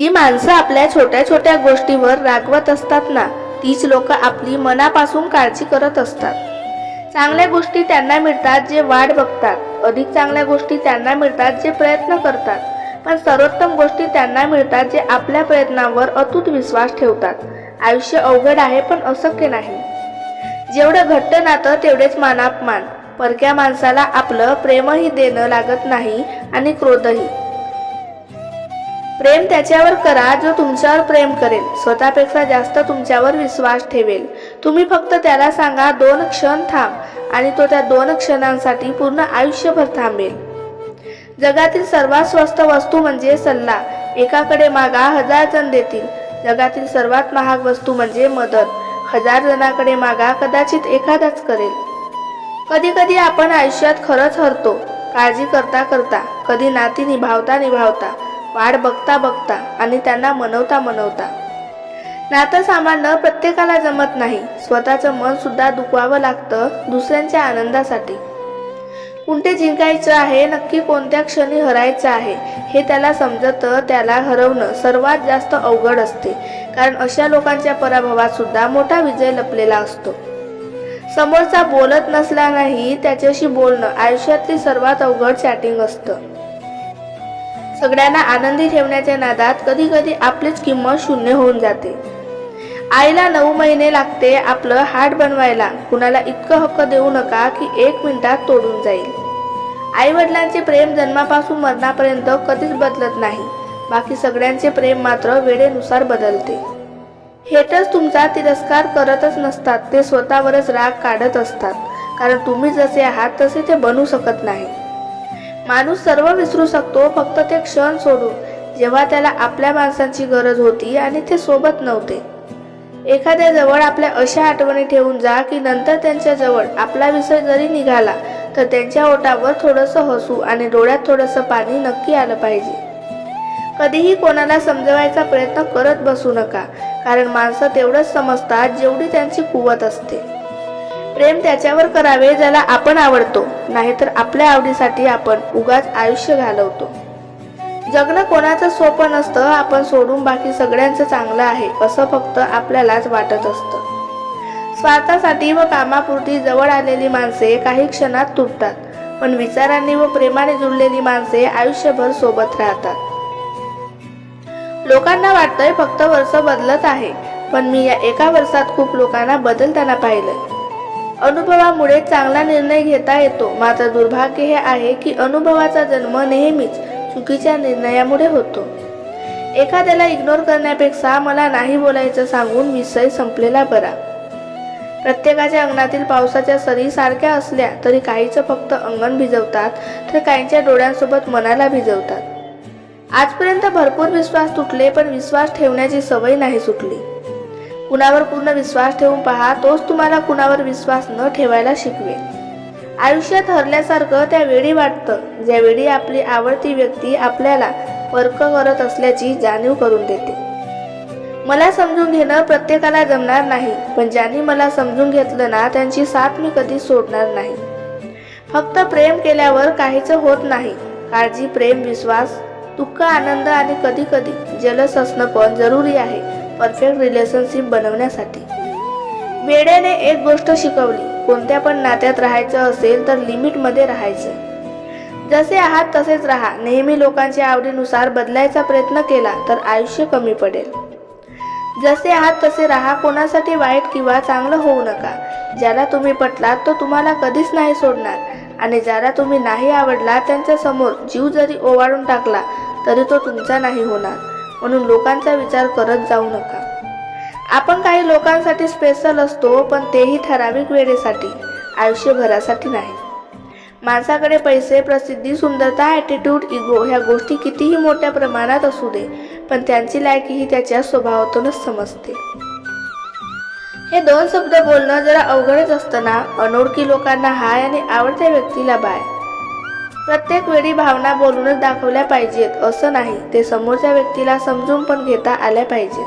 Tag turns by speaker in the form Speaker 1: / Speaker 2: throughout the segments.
Speaker 1: ती माणसं आपल्या छोट्या छोट्या गोष्टीवर रागवत असतात ना तीच लोक आपली मनापासून काळजी करत असतात. चांगल्या गोष्टी त्यांना मिळतात जे वाट बघतात. अधिक चांगल्या गोष्टी त्यांना मिळतात जे प्रयत्न करतात. पण सर्वोत्तम गोष्टी त्यांना मिळतात जे आपल्या प्रयत्नांवर अतूट विश्वास ठेवतात. आयुष्य अवघड आहे पण अशक्य नाही. जेवढं घट्ट नातं तेवढेच मानापमान. परक्या माणसाला आपलं प्रेमही देणं लागत नाही आणि क्रोधही. प्रेम त्याच्यावर करा जो तुमच्यावर प्रेम करेल. स्वतःपेक्षा जास्त तुमच्यावर विश्वास ठेवेल. तुम्ही फक्त त्याला सांगा दोन क्षण थांब आणि तो त्या दोन क्षणांसाठी पूर्ण आयुष्यभर थांबेल. जगातील सर्वात स्वस्त वस्तू म्हणजे सल्ला. एकाकडे मागा हजार जण देतील. जगातील सर्वात महाग वस्तू म्हणजे मदत. हजार जणांकडे मागा कदाचित एखादाच करेल. कधी कधी आपण आयुष्यात खरंच हरतो. काळजी करता करता. कधी नाती निभावता निभावता. वाट बघता बघता आणि त्यांना मनवता मनवता. नातं सांभाळणं प्रत्येकाला जमत नाही. स्वतःचं मन सुद्धा दुखवावं लागतं दुसऱ्यांच्या आनंदासाठी. कोणते जिंकायचं आहे नक्की कोणत्या क्षणी हरायचं आहे हे त्याला समजतं त्याला हरवणं सर्वात जास्त अवघड असते. कारण अशा लोकांच्या पराभवात सुद्धा मोठा विजय लपलेला असतो. समोरचा बोलत नसला नाही त्याच्याशी बोलणं आयुष्यातली सर्वात अवघड चॅटिंग असतं. सगळ्यांना आनंदी ठेवण्याच्या नादात कधी कधी आपलीच किंमत शून्य होऊन जाते. आईला नऊ महिने लागते आपलं हाट बनवायला. कुणाला इतकं हक्क देऊ नका की एक मिनिटात तोडून जाईल. आई वडिलांचे प्रेम जन्मापासून मरणापर्यंत कधीच बदलत नाही. बाकी सगळ्यांचे प्रेम मात्र वेळेनुसार बदलते. हेटच तुमचा तिरस्कार करतच नसतात. ते स्वतःवरच राग काढत असतात. कारण तुम्ही जसे आहात तसे ते बनू शकत नाही. माणूस सर्व विसरू शकतो फक्त ते क्षण सोडून जेव्हा त्याला आपल्या माणसांची गरज होती आणि ते सोबत नव्हते. एखाद्या जवळ आपल्या अशा आठवणी ठेवून जा की नंतर त्यांच्या जवळ आपला विषय जरी निघाला तर त्यांच्या ओठावर थोडंसं हसू आणि डोळ्यात थोडंसं पाणी नक्की आलं पाहिजे. कधीही कोणाला समजवायचा प्रयत्न करत बसू नका कारण माणसं तेवढंच समजतात जेवढी त्यांची कुवत असते. प्रेम त्याच्यावर करावे ज्याला आपण आवडतो नाहीतर आपल्या आवडीसाठी आपण उगाच आयुष्य घालवतो. जगणं कोणाचं सोपं नसतं आपण सोडून बाकी सगळ्यांचं चांगलं आहे असं फक्त आपल्यालाच वाटत असतं. स्वार्थासाठी व कामापुरती जवळ आलेली माणसे काही क्षणात तुटतात पण विचारांनी व प्रेमाने जुळलेली माणसे आयुष्यभर सोबत राहतात. लोकांना वाटतंय फक्त वर्ष बदलत आहे पण मी या एका वर्षात खूप लोकांना बदलताना पाहिलंय. अनुभवामुळे चांगला निर्णय घेता येतो. मात्र दुर्भाग्य हे आहे की अनुभवाचा जन्म नेहमीच चुकीच्या निर्णयामुळे होतो. एखाद्याला इग्नोर करण्यापेक्षा मला नाही बोलायचं सांगून विषय संपलेला बरा. प्रत्येकाच्या अंगणातील पावसाच्या सरी सारख्या असल्या तरी काहीचं फक्त अंगण भिजवतात तर काहींच्या डोळ्यांसोबत मनाला भिजवतात. आजपर्यंत भरपूर विश्वास तुटले पण विश्वास ठेवण्याची सवय नाही सुटली. कुणावर पूर्ण विश्वास ठेवून पहा तोच तुम्हाला कुणावर विश्वास न ठेवायला शिकवेल. आयुष्यात हरल्यासारखं त्या वेळी वाटतं ज्यावेळी आपली आवडती व्यक्ती आपल्याला वर्क करत असल्याची जाणीव करून देते. मला समजून घेणं प्रत्येकाला जमणार नाही पण ज्यांनी मला समजून घेतलं ना त्यांची साथ मी कधी सोडणार नाही. फक्त प्रेम केल्यावर काहीच होत नाही. काळजी प्रेम विश्वास दुःख आनंद आणि कधी कधी जलस असणं पण जरुरी आहे. परफेक्ट रिलेशनशिप बनवण्यासाठी. वेड्याने एक गोष्ट शिकवली कोणत्या पण नात्यात राहायचं असेल तर लिमिटमध्ये राहायचं. जसे आहात तसेच राहा नेहमी लोकांच्या आवडीनुसार बदलायचा प्रयत्न केला तर आयुष्य कमी पडेल. जसे आहात तसे राहा कोणासाठी वाईट किंवा चांगलं होऊ नका. ज्याला तुम्ही पटलात तो तुम्हाला कधीच नाही सोडणार. आणि ज्याला तुम्ही नाही आवडला त्यांच्यासमोर जीव जरी ओवाळून टाकला तरी तो तुमचा नाही होणार. म्हणून लोकांचा विचार करत जाऊ नका. आपण काही लोकांसाठी स्पेशल असतो पण तेही ठराविक वेळेसाठी आयुष्यभरासाठी नाही. माणसाकडे पैसे प्रसिद्धी सुंदरता ॲटिट्यूड इगो ह्या गोष्टी कितीही मोठ्या प्रमाणात असू दे पण त्यांची लायकी ही त्याच्या स्वभावातूनच समजते. हे दोन शब्द बोलणं जरा अवघडच असताना अनोळखी लोकांना हाय आणि आवडत्या व्यक्तीला बाय. प्रत्येक वेळी भावना बोलूनच दाखवल्या पाहिजेत. असं नाही. ते समोरच्या व्यक्तीला समजून पण घेता आल्या पाहिजेत.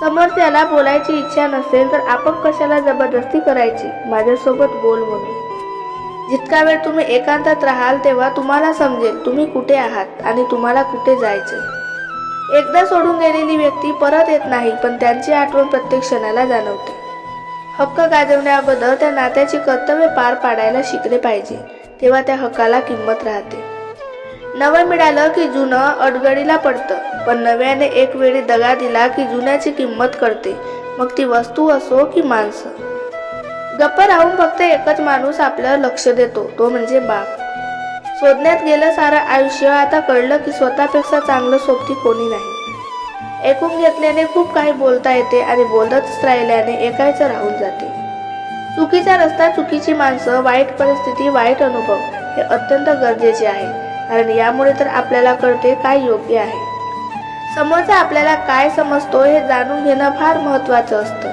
Speaker 1: समोरच्याला बोलायची इच्छा नसेल तर आपण कशाला जबरदस्ती करायची? माझ्यासोबत बोल म्हणून. जितका वेळ तुम्ही एकांतात राहाल तेव्हा तुम्हाला समजेल तुम्ही कुठे आहात आणि तुम्हाला कुठे जायचे एकदा सोडून गेलेली व्यक्ती परत येत नाही पण त्यांची आठवण प्रत्येक क्षणाला जाणवते. हक्क गाजवण्याअगोदर त्या नात्याची कर्तव्य पार पाडायला शिकले पाहिजे. तेव्हा त्या हक्काला किंमत राहते. नवं मिळालं की जुनं अडगडीला पडतं पण नव्याने एक वेळी दगा दिला की जुन्याची किंमत कळते. मग ती वस्तू असो की माणसं. गप्प राहून फक्त एकच माणूस आपल्यावर लक्ष देतो तो म्हणजे बाप. शोधण्यात गेलं सारं आयुष्य आता कळलं की स्वतःपेक्षा चांगलं सोबती कोणी नाही. ऐकून घेतल्याने खूप काही बोलता येते आणि बोलतच राहिल्याने ऐकायचं राहून जाते. चुकीचा रस्ता चुकीची माणसं वाईट परिस्थिती वाईट अनुभव हे अत्यंत गरजेचे आहे. कारण यामुळे तर आपल्याला कळते काय योग्य आहे. समोरचा आपल्याला काय समजतो हे जाणून घेणं फार महत्त्वाचं असतं.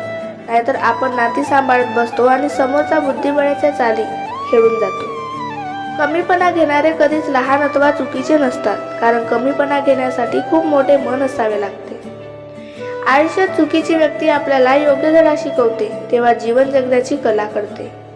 Speaker 1: नाहीतर आपण नाती सांभाळत बसतो आणि समोरचा बुद्धिबळाच्या चाली खेळून जातो. कमीपणा घेणारे कधीच लहान अथवा चुकीचे नसतात. कारण कमीपणा घेण्यासाठी खूप मोठे मन असावे लागते. आयुष्यात चुकीची व्यक्ती आपल्याला योग्य धडा शिकवते तेव्हा जीवन जगण्याची कला करते.